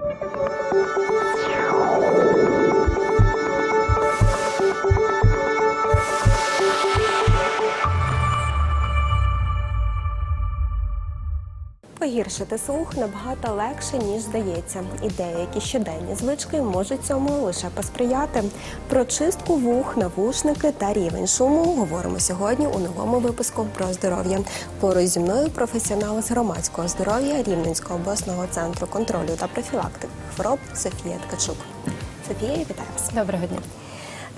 you Погіршити слух набагато легше, ніж здається, і деякі щоденні звички можуть цьому лише посприяти. Про чистку вух, навушники та рівень шуму говоримо сьогодні у новому випуску про здоров'я. Поруч зі мною професіонал з громадського здоров'я Рівненського обласного центру контролю та профілактики хвороб Софія Ткачук. Софія, вітаю вас. Доброго дня.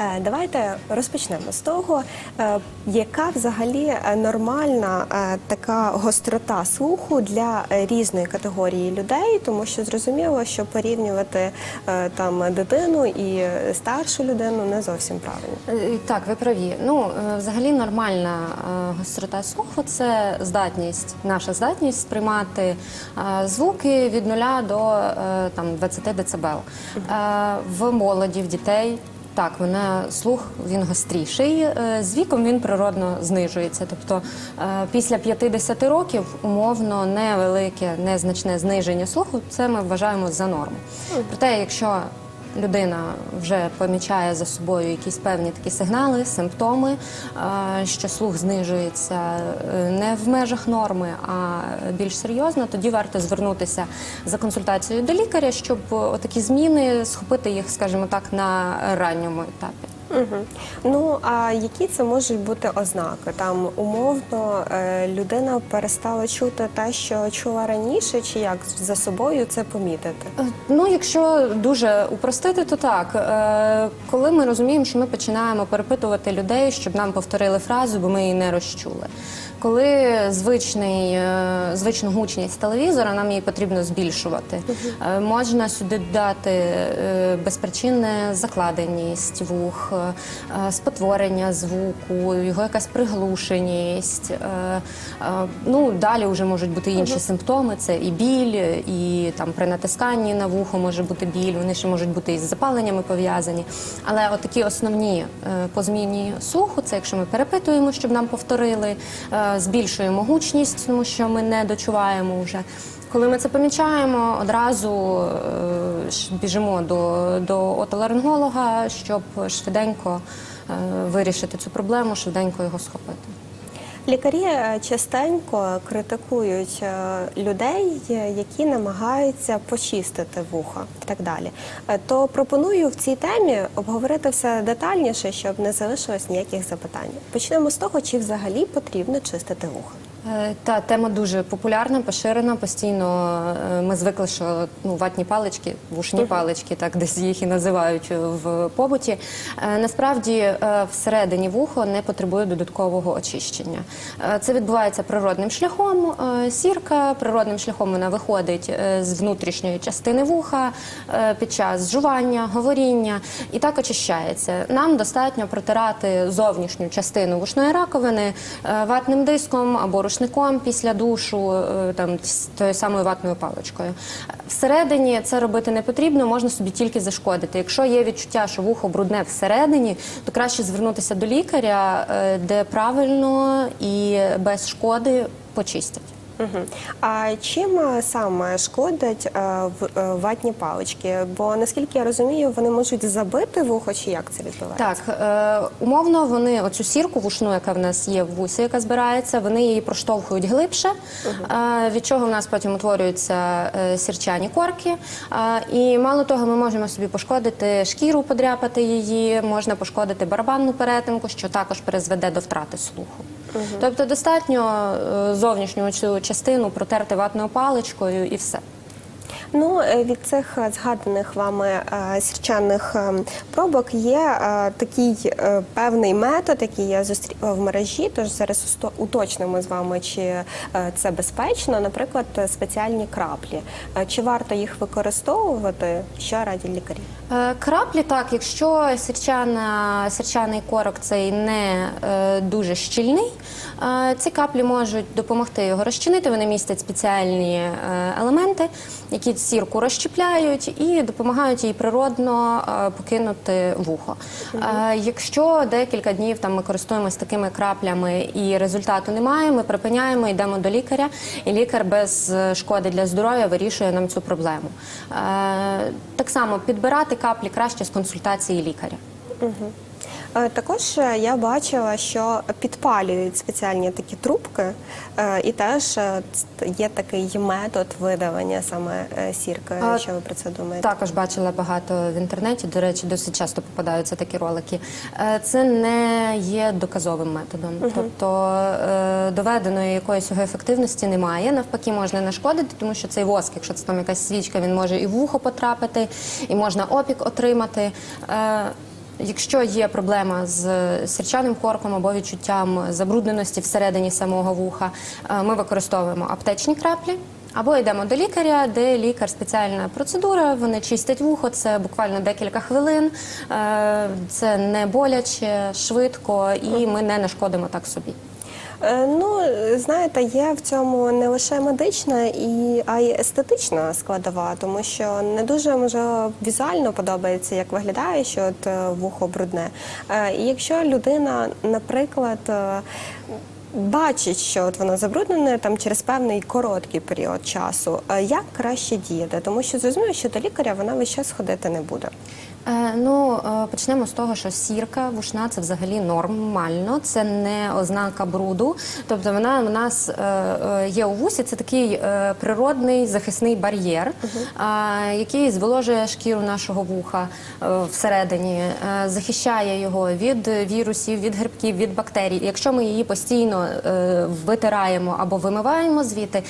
Е, Давайте розпочнемо з того, е, яка взагалі нормальна е, така гострота слуху для різної категорії людей, тому що зрозуміло, що порівнювати там дитину і старшу людину не зовсім правильно. Так, ви праві. Ну, взагалі нормальна гострота слуху це здатність, наша здатність сприймати звуки від нуля до там 20 дБ. В молоді, в дітей. Так, вона слух він гостріший. Е, З віком він природно знижується. Тобто е, після 50 років умовно невелике, незначне зниження слуху, це ми вважаємо за норму. Проте, якщо людина вже помічає за собою якісь певні такі сигнали, симптоми, е, що слух знижується е, не в межах норми, а більш серйозно, тоді варто звернутися за консультацією до лікаря, щоб такі зміни схопити їх, скажімо так, на ранньому етапі. Угу. Ну а які це можуть бути ознаки? Там умовно е, людина перестала чути те, що чула раніше, чи як за собою це помітити? Е, Ну, якщо дуже упростити, то так. Е, Коли ми розуміємо, що ми починаємо перепитувати людей, щоб нам повторили фразу, бо ми її не розчули. Коли звичний, е, звичну гучність телевізора, нам її потрібно збільшувати. Е, Можна сюди додати е, безпричинне закладеність вух, спотворення звуку, його якась приглушеність. Ну, далі вже можуть бути інші симптоми: це і біль, і там при натисканні на вухо може бути біль. Вони ще можуть бути із запаленнями пов'язані. Але от такі основні по зміні слуху, це якщо ми перепитуємо, щоб нам повторили, збільшуємо гучність, тому що ми не дочуваємо вже. Коли ми це помічаємо, одразу е, біжимо до, до отоларинголога, щоб швиденько е, вирішити цю проблему, швиденько його схопити. Лікарі е, частенько критикують е, людей, е, які намагаються почистити вуха і так далі. То пропоную в цій темі обговорити все детальніше, щоб не залишилось ніяких запитань. Почнемо з того, чи взагалі потрібно чистити вуха. Е, Та тема дуже популярна, поширена. Постійно е, ми звикли, що ну ватні палички, вушні палички, так десь їх і називають в побуті. Е, Насправді е, всередині вухо не потребує додаткового очищення. Е, Це відбувається природним шляхом. Е, Сірка природним шляхом вона виходить е, з внутрішньої частини вуха е, під час жування, говоріння і так очищається. Нам достатньо протирати зовнішню частину вушної раковини е, ватним диском або рушником після душу, е, там тою самою ватною паличкою. Всередині це робити не потрібно, можна собі тільки зашкодити. Якщо є відчуття, що вухо брудне всередині, то краще звернутися до лікаря, е, де правильно і без шкоди почистять. Угу. А чим е, саме шкодять е, в- е, ватні палички? Бо наскільки я розумію, вони можуть забити вухо, чи як це відбувається? Так, е, умовно вони оцю сірку вушну, яка в нас є в вусі, яка збирається, вони її проштовхують глибше, е, від чого в нас потім утворюються сірчані корки. Е, і мало того, ми можемо собі пошкодити шкіру, подряпати її, можна пошкодити барабанну перетинку, що також призведе до втрати слуху. Тобто достатньо е, зовнішню цю частину протерти ватною паличкою і все. Ну, е, від цих е, згаданих вами е, сірчаних пробок є такий певний метод, який я зустріла в мережі. Тож зараз уточнимо з вами, чи це безпечно. Наприклад, спеціальні краплі. Чи варто їх використовувати? Що радять лікарі? Краплі так, якщо сірчана, сірчаний корок цей не дуже щільний, ці каплі можуть допомогти його розчинити. Вони містять спеціальні елементи, які сірку розщепляють і допомагають їй природно е, покинути вухо. Е, Якщо декілька днів там ми користуємося такими краплями і результату немає, ми припиняємо, йдемо до лікаря, і лікар без е, шкоди для здоров'я вирішує нам цю проблему. Так само підбирати каплі краще з консультації лікаря. Е, Також е, я бачила, що підпалюють спеціальні такі трубки, е, і теж е, є такий метод видавання саме е, сірки. А, Що ви про це думаєте? Також бачила багато в інтернеті. До речі, досить часто попадаються такі ролики. Е, Це не є доказовим методом, тобто е, доведеної якоїсь його ефективності немає. Навпаки, можна нашкодити, тому що цей воск, якщо це там якась свічка, він може і в вухо потрапити, і можна опік отримати. Якщо є проблема з сірчаним корком або відчуттям забрудненості всередині самого вуха, е, ми використовуємо аптечні краплі. Або йдемо до лікаря, де лікар спеціальна процедура. Вони чистять вухо, це буквально декілька хвилин. Е, Це не боляче, швидко, і ми не нашкодимо так собі. Е, Ну, знаєте, є в цьому не лише медична, і, а й естетична складова, тому що не дуже може візуально подобається, як виглядає, що от е, вухо брудне. Е, І якщо людина, наприклад, бачить, що от воно забруднене там через певний короткий період часу, як краще діяти? Тому що зрозуміло, що до лікаря вона весь час ходити не буде. Е, Ну, е, почнемо з того, що сірка вушна це взагалі нормально, це не ознака бруду. Тобто вона у нас е, є у вусі, це такий природний захисний бар'єр, який зволожує шкіру нашого вуха всередині, захищає його від вірусів, від грибків, від бактерій. Якщо ми її постійно витираємо або вимиваємо звідти,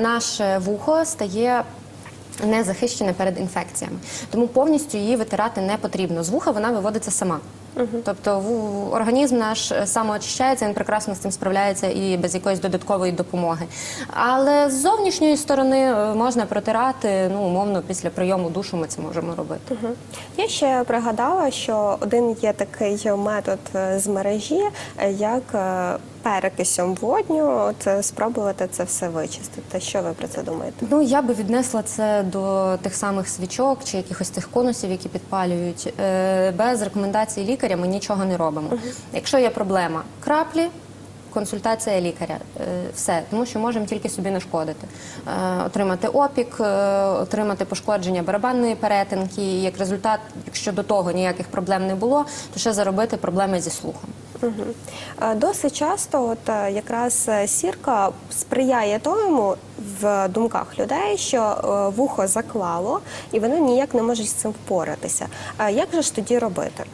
наше вухо стає не захищене перед інфекціями. Тому повністю її витирати не потрібно. З вуха вона виводиться сама. Тобто ву- організм наш е, самоочищається, він прекрасно з цим справляється і без якоїсь додаткової допомоги. Але з зовнішньої сторони е, можна протирати, ну, умовно, після прийому душу ми це можемо робити. Мгм. Я ще пригадала, що один є такий метод е, з мережі, як перекисом водню, от е, спробувати це все вичистити. Що ви про це думаєте? Ну, я би віднесла це до тих самих свічок чи якихось тих конусів, які підпалюють. Е, Без рекомендацій лікаря ми нічого не робимо. Якщо є проблема краплі. Консультація лікаря, Е, все, тому що можемо тільки собі нашкодити, Е, отримати опік, отримати пошкодження барабанної перетинки. І як результат, якщо до того ніяких проблем не було, то ще заробити проблеми зі слухом. Е, Досить часто, от е, якраз е, сірка сприяє тому в думках людей, що вухо заклало, і вони ніяк не можуть з цим впоратися. Як же ж тоді робити?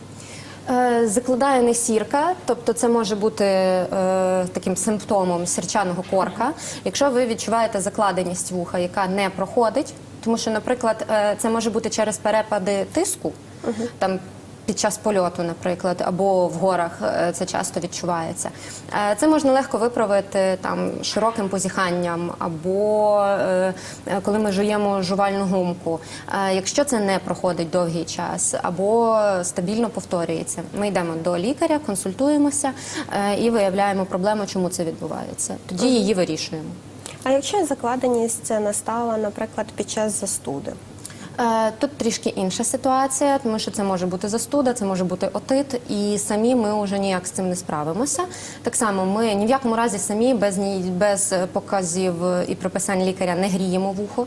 Закладає не сірка, тобто це може бути е, таким симптомом сірчаного корка. Якщо ви відчуваєте закладеність вуха, яка не проходить, тому що, наприклад, е, це може бути через перепади тиску, там під час польоту, наприклад, або в горах е, це часто відчувається. Е, Це можна легко виправити там широким позіханням, або е, коли ми жуємо жувальну гумку. Якщо це не проходить довгий час, або стабільно повторюється, ми йдемо до лікаря, консультуємося і виявляємо проблему, чому це відбувається. Тоді її вирішуємо. А якщо закладеність настала, наприклад, під час застуди? Е, Тут трішки інша ситуація, тому що це може бути застуда, це може бути отит, і самі ми вже ніяк з цим не справимося. Так само ми ні в якому разі самі без ні без показів і прописань лікаря не гріємо вухо.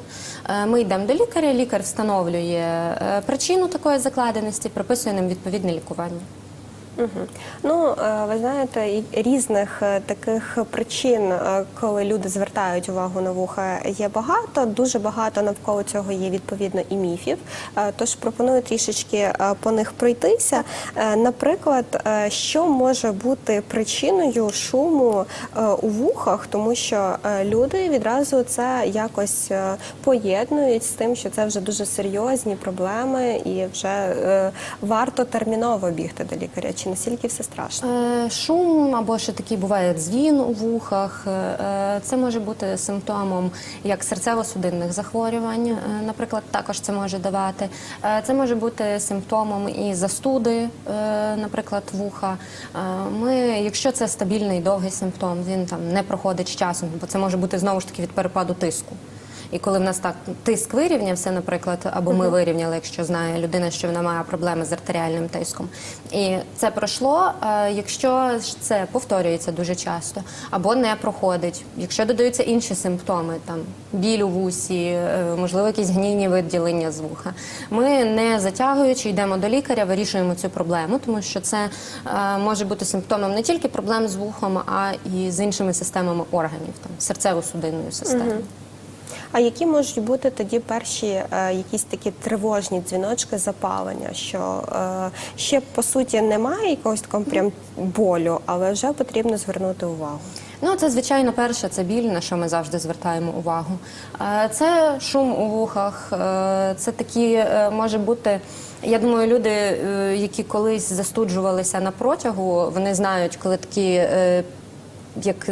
Е, Ми йдемо до лікаря, лікар встановлює е, причину такої закладеності, прописує нам відповідне лікування. Угу. Ну, е, ви знаєте, різних е, таких причин, е, коли люди звертають увагу на вуха, є багато. Дуже багато навколо цього є відповідно і міфів. Тож пропоную трішечки по них пройтися. Наприклад, що може бути причиною шуму у вухах, тому що люди відразу це якось поєднують з тим, що це вже дуже серйозні проблеми, і вже варто терміново бігти до лікаря. Чи настільки все страшно? Е, Шум або ще такий буває дзвін у вухах. Е, е, Це може бути симптомом як серцево-судинних захворювань, е, наприклад, також це може давати. Е, Це може бути симптомом і застуди, е, наприклад, вуха. Е, Ми, якщо це стабільний довгий симптом, він там не проходить з часом, бо це може бути знову ж таки від перепаду тиску. І коли в нас так тиск вирівнявся, наприклад, або ми вирівняли, якщо знає людина, що вона має проблеми з артеріальним тиском, і це пройшло. е, Якщо це повторюється дуже часто, або не проходить, якщо додаються інші симптоми, там біль у вусі, е, можливо, якісь гнійні виділення з вуха, ми не затягуючи йдемо до лікаря, вирішуємо цю проблему, тому що це е, може бути симптомом не тільки проблем з вухом, а і з іншими системами органів, там серцево-судинною системою. А які можуть бути тоді перші е, якісь такі тривожні дзвіночки запалення, що е, ще по суті немає якогось такого прям болю, але вже потрібно звернути увагу. Ну, це звичайно перше, це біль, на що ми завжди звертаємо увагу. Е, Це шум у вухах, це такі може бути. Я думаю, люди, які колись застуджувалися на протягу, вони знають, коли такі як.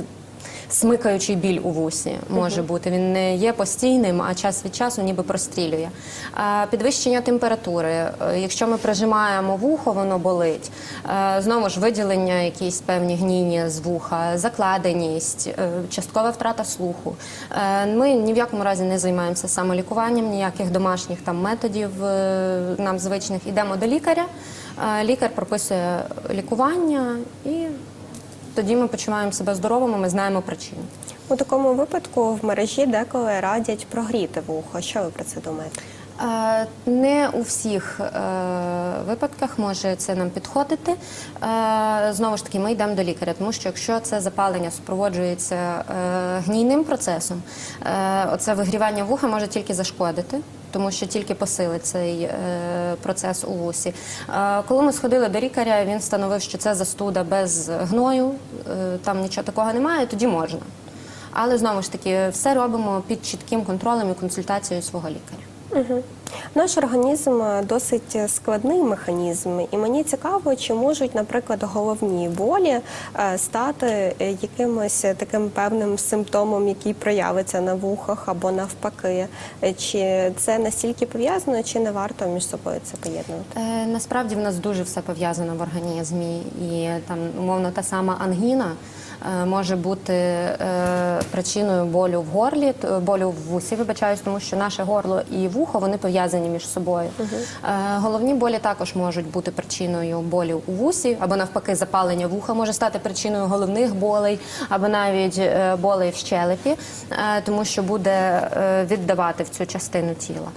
Смикаючий біль у вусі може бути. Він не є постійним, а час від часу ніби прострілює. Підвищення температури. е, Якщо ми прижимаємо вухо, воно болить. Е, Знову ж виділення, якісь певні гнійні з вуха, закладеність, е, часткова втрата слуху. Ми ні в якому разі не займаємося самолікуванням, ніяких домашніх там методів нам звичних. Ідемо до лікаря. Лікар прописує лікування і тоді ми почуваємо себе здоровими, ми знаємо причину. У такому випадку в мережі деколи радять прогріти вухо. Що ви про це думаєте? Не у всіх е, випадках може це нам підходити. Е, Знову ж таки, ми йдемо до лікаря, тому що якщо це запалення супроводжується е, гнійним процесом, оце вигрівання вуха може тільки зашкодити. Тому що тільки посилить цей процес у вусі. Коли ми сходили до лікаря, він встановив, що це застуда без гною, там нічого такого немає, тоді можна. Але знову ж таки, все робимо під чітким контролем і консультацією свого лікаря. Угу. Наш організм е, досить складний механізм, і мені цікаво, чи можуть, наприклад, головні болі е, стати е, якимось таким певним симптомом, який проявиться на вухах або навпаки. Е, Чи це настільки пов'язано, чи не варто між собою це поєднувати? Е, Насправді в нас дуже все пов'язано в організмі, і там умовно та сама ангіна е, може бути е, причиною болю в горлі, болю в вусі, вибачаюсь, тому що наше горло і вухо вони пов'язані між собою. Е, Головні болі також можуть бути причиною болю у вусі, або навпаки, запалення вуха може стати причиною головних болей, або навіть е, болей в щелепі, е, тому що буде е, віддавати в цю частину тіла.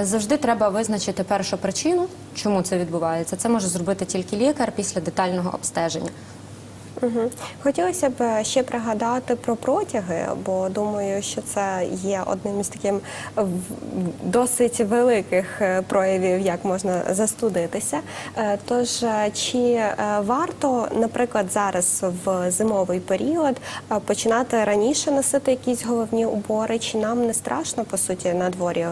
Е, Завжди треба визначити першу причину, чому це відбувається. Це може зробити тільки лікар після детального обстеження. Угу. Хотілося б ще пригадати про протяги, бо думаю, що це є одним із таких в- досить великих е, проявів, як можна застудитися. Е, Тож, е, чи е, варто, наприклад, зараз в зимовий період е, починати раніше носити якісь головні убори, чи нам не страшно по суті на дворі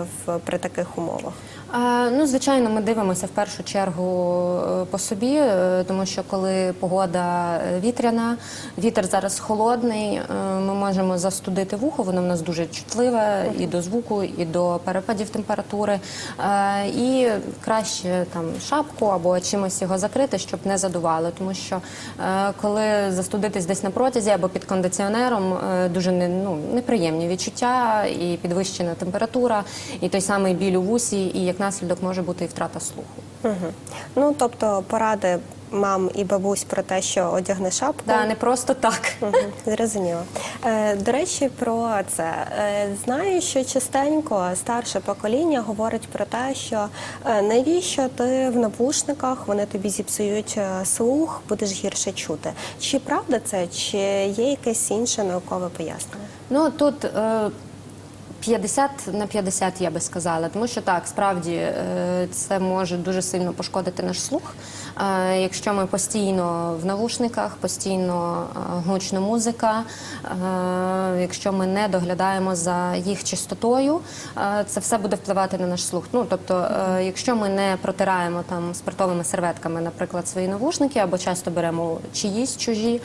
при таких умовах? Е, Ну, звичайно, ми дивимося в першу чергу е, по собі, е, тому що коли погода вітряна, вітер зараз холодний, ми можемо застудити вухо, воно в нас дуже чутливе і до звуку, і до перепадів температури. І краще там шапку або чимось його закрити, щоб не задувало. Тому що коли застудитись десь на протязі або під кондиціонером, дуже не, ну, неприємні відчуття і підвищена температура, і той самий біль у вусі, і як наслідок може бути і втрата слуху. Угу. Ну тобто поради мам і бабусь про те, що одягни шапку. Да, не просто так. Мгм, Зрозуміло. Е, До речі, про це Е, знаю, що частенько старше покоління говорить про те, що е, навіщо ти в навушниках, вони тобі зіпсують е, слух, будеш гірше чути. Чи правда це, чи є якесь інше наукове пояснення? Ну тут е, 50 на 50, я би сказала, тому що так, справді е, це може дуже сильно пошкодити наш слух. Е, Якщо ми постійно в навушниках, постійно е, гучна музика, якщо ми не доглядаємо за їх чистотою, це все буде впливати на наш слух. Ну тобто, якщо ми не протираємо там спиртовими серветками, наприклад, свої навушники, або часто беремо чиїсь чужі.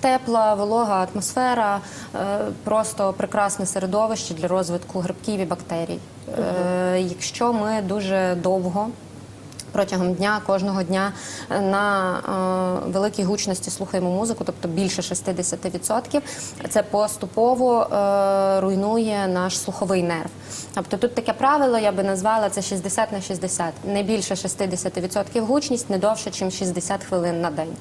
Тепла, волога атмосфера, е, просто прекрасне середовище для розвитку грибків і бактерій. Е, Якщо ми дуже довго Протягом дня, кожного дня на е, великій гучності слухаємо музику, тобто більше 60%. Це поступово руйнує наш слуховий нерв. Тобто тут таке правило, я би назвала це 60 на 60. Не більше 60% гучність, не довше, ніж 60 хвилин на день.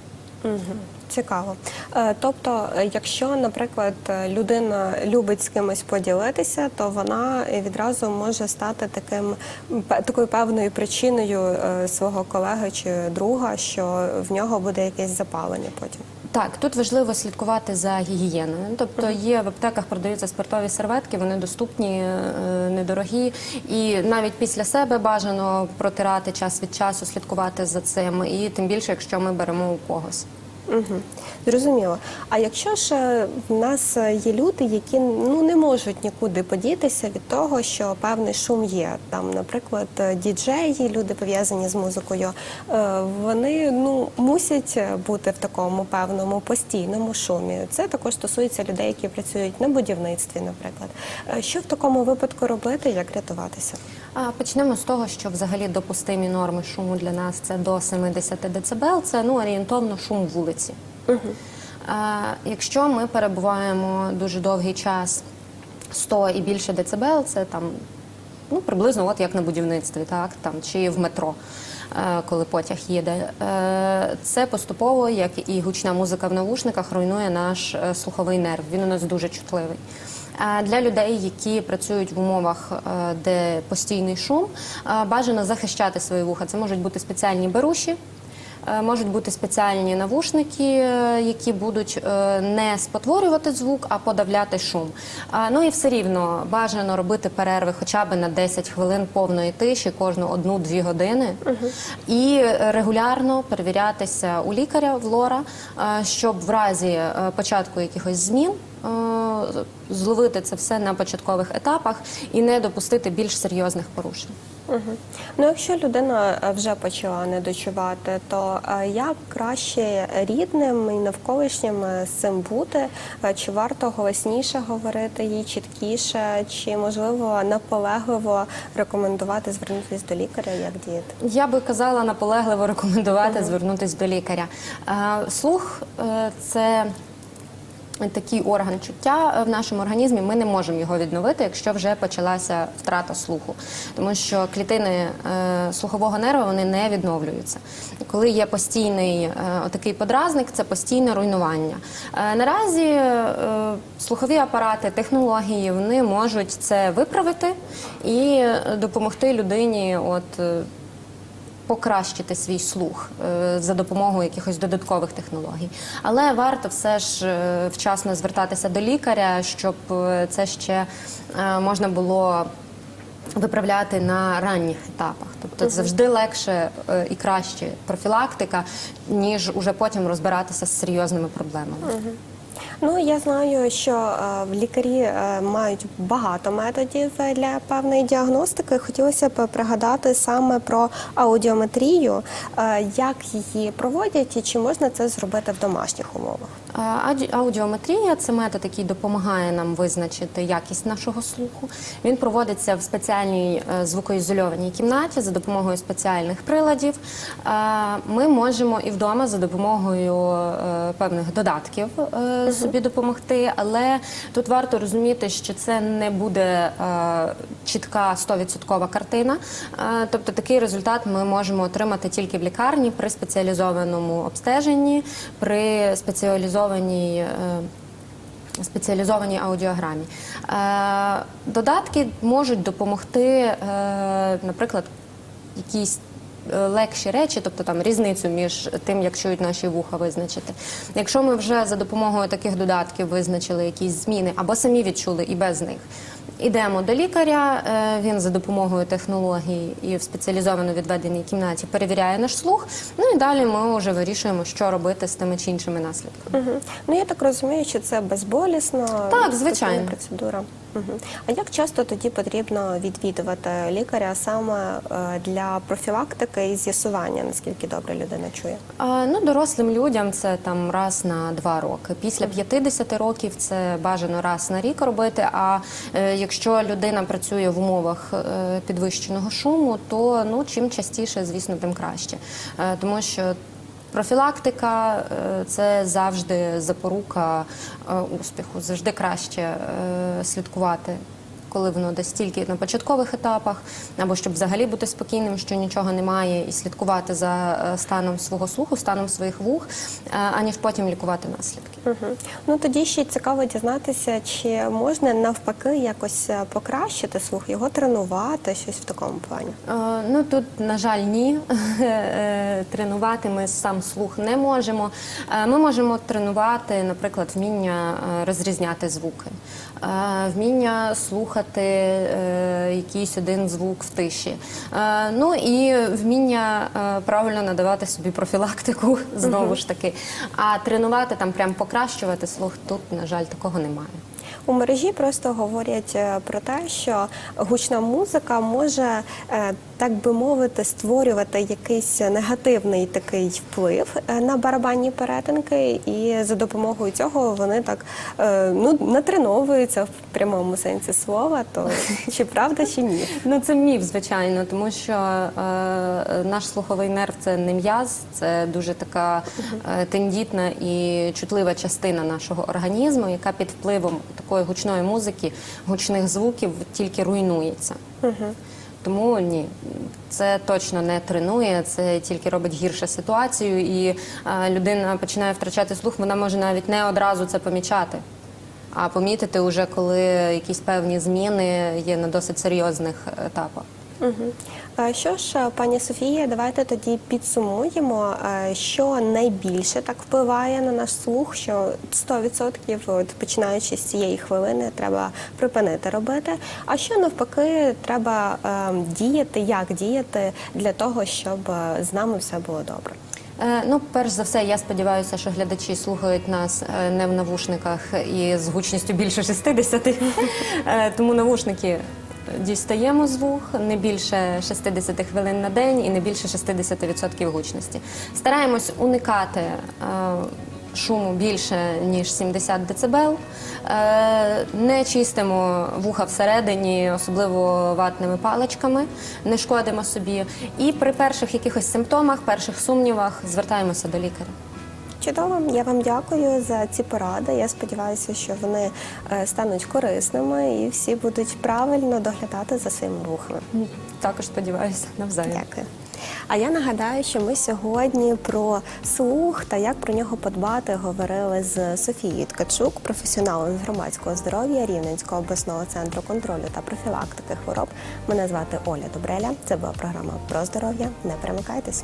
Угу. Цікаво. Е, Тобто, е, якщо, наприклад, е, людина любить з кимось поділитися, то вона відразу може стати таким такою певною причиною свого колеги чи друга, що в нього буде якесь запалення потім. Так, тут важливо слідкувати за гігієною. Тобто є в аптеках продаються спиртові серветки, вони доступні, недорогі, і навіть після себе бажано протирати час від часу, слідкувати за цим, і тим більше, якщо ми беремо у когось. Угу. Зрозуміло. А якщо ж в нас є люди, які ну не можуть нікуди подітися від того, що певний шум є. Там, наприклад, діджеї, люди пов'язані з музикою, е, вони ну мусять бути в такому певному постійному шумі. Це також стосується людей, які працюють на будівництві, наприклад. Е, Що в такому випадку робити, як рятуватися? А, Почнемо з того, що взагалі допустимі норми шуму для нас це до 70 дБ, це ну орієнтовно шум вулиці. А, Якщо ми перебуваємо дуже довгий час 100 і більше децибел, це там ну, приблизно от як на будівництві, так там чи в метро. е, Коли потяг їде, Е, це поступово, як і гучна музика в навушниках, руйнує наш е, слуховий нерв. Він у нас дуже чутливий. Для людей, які працюють в умовах, де постійний шум, бажано захищати свої вуха. Це можуть бути спеціальні беруші. Е, Можуть бути спеціальні навушники, е, які будуть е, не спотворювати звук, а подавляти шум. Ну і все рівно бажано робити перерви хоча б на 10 хвилин повної тиші, кожну одну-дві години, і регулярно перевірятися у лікаря в лора, щоб в разі початку якихось змін. Зловити це все на початкових етапах і не допустити більш серйозних порушень. Угу. Ну, якщо людина е, вже почала не дочувати, то е, як краще рідним і навколишнім е, з цим бути? Чи варто голосніше говорити їй чіткіше, чи можливо наполегливо рекомендувати звернутися до лікаря, як діяти? Я би казала наполегливо рекомендувати звернутися до лікаря. Слух це. Такий орган чуття е, в нашому організмі ми не можемо його відновити, якщо вже почалася втрата слуху, тому що клітини е, слухового нерва вони не відновлюються. Коли є постійний е, отакий подразник, це постійне руйнування. Наразі слухові апарати, технології вони можуть це виправити і допомогти людині. От покращити свій слух е, за допомогою якихось додаткових технологій. Але варто все ж е, вчасно звертатися до лікаря, щоб е, це ще можна було. Виправляти на ранніх етапах, тобто завжди легше і краще профілактика, ніж уже потім розбиратися з серйозними проблемами. Ну я знаю, що е, лікарі е, мають багато методів е, для певної діагностики. Хотілося б пригадати саме про аудіометрію, як її проводять і чи можна це зробити в домашніх умовах. Аудіометрія це метод, який допомагає нам визначити якість нашого слуху. Він проводиться в спеціальній звукоізольованій кімнаті за допомогою спеціальних приладів. Ми можемо і вдома за допомогою певних додатків е, собі допомогти, але тут варто розуміти, що це не буде е, чітка 100% картина. Е, Тобто такий результат ми можемо отримати тільки в лікарні при спеціалізованому обстеженні, при спеціалізованій. е, Спеціалізованій аудіограмі. Додатки можуть допомогти, наприклад, якісь легші речі, тобто там різницю між тим, як чують наші вуха, визначити. Якщо ми вже за допомогою таких додатків визначили якісь зміни або самі відчули і без них. Ідемо до лікаря, е, він за допомогою технологій і в спеціалізовано відведеній кімнаті перевіряє наш слух. Ну і далі ми вже вирішуємо, що робити з тими чи іншими наслідками. Угу. Ну я так розумію, що це безболісно. Так, звичайно. процедура. А як часто тоді потрібно відвідувати лікаря саме е, для профілактики і з'ясування, наскільки добре людина чує? А, Ну, дорослим людям це там раз на два роки. Після 50 років це бажано раз на рік робити. А е, якщо людина працює в умовах е, підвищеного шуму, то ну чим частіше, звісно, тим краще. Е, тому що профілактика е, це завжди запорука е, успіху, завжди краще е, слідкувати коли воно десь тільки на початкових етапах, або щоб взагалі бути спокійним, що нічого немає, і слідкувати за е, станом свого слуху, станом своїх вух, е, аніж потім лікувати наслідки. Угу. Ну тоді ще цікаво дізнатися, чи можна навпаки якось е, покращити слух, його тренувати, щось в такому плані. Е, Ну тут, на жаль, ні. Тренувати ми сам слух не можемо. Ми можемо тренувати, наприклад, вміння розрізняти звуки, вміння слухати е, якийсь один звук в тиші. Е, Ну і вміння е, правильно надавати собі профілактику знову ж таки. А тренувати там, прям покращувати слух, тут, на жаль, такого немає. У мережі просто говорять е, про те, що гучна музика може, е, так би мовити, створювати якийсь негативний такий вплив е, на барабанні перетинки, і за допомогою цього вони так е, ну натреновуються в прямому сенсі слова. То чи правда, чи ні? Ну це міф, звичайно, тому що е, наш слуховий нерв це не м'яз, це дуже така е, тендітна і чутлива частина нашого організму, яка під впливом такої гучної музики, гучних звуків тільки руйнується. Тому ні, це точно не тренує, це тільки робить гірше ситуацію, і е, людина починає втрачати слух, вона може навіть не одразу це помічати. А помітити вже, коли якісь певні зміни є на досить серйозних етапах. Угу. Що ж, е, пані Софія, давайте тоді підсумуємо, е, що найбільше так впливає на наш слух, що 100% от, починаючи з цієї хвилини треба припинити робити. А що навпаки треба е, діяти, як діяти для того, щоб з нами все було добре. Ну, перш за все, я сподіваюся, що глядачі слухають нас не в навушниках і з гучністю більше 60. Е, Тому навушники дістаємо звук не більше 60 хвилин на день і не більше 60% гучності. Стараємось уникати. е, Шуму більше ніж 70 дБ. Е, Не чистимо вуха всередині, особливо ватними паличками, не шкодимо собі. І при перших якихось симптомах, перших сумнівах звертаємося до лікаря. Чудово, я вам дякую за ці поради. Я сподіваюся, що вони е, стануть корисними і всі будуть правильно доглядати за своїми вухами. Також сподіваюся, навзаєм. Дякую. А я нагадаю, що ми сьогодні про слух та як про нього подбати говорили з Софією Ткачук, професіоналом з громадського здоров'я Рівненського обласного центру контролю та профілактики хвороб. Мене звати Оля Добреля. Це була програма про здоров'я. Не перемикайтесь.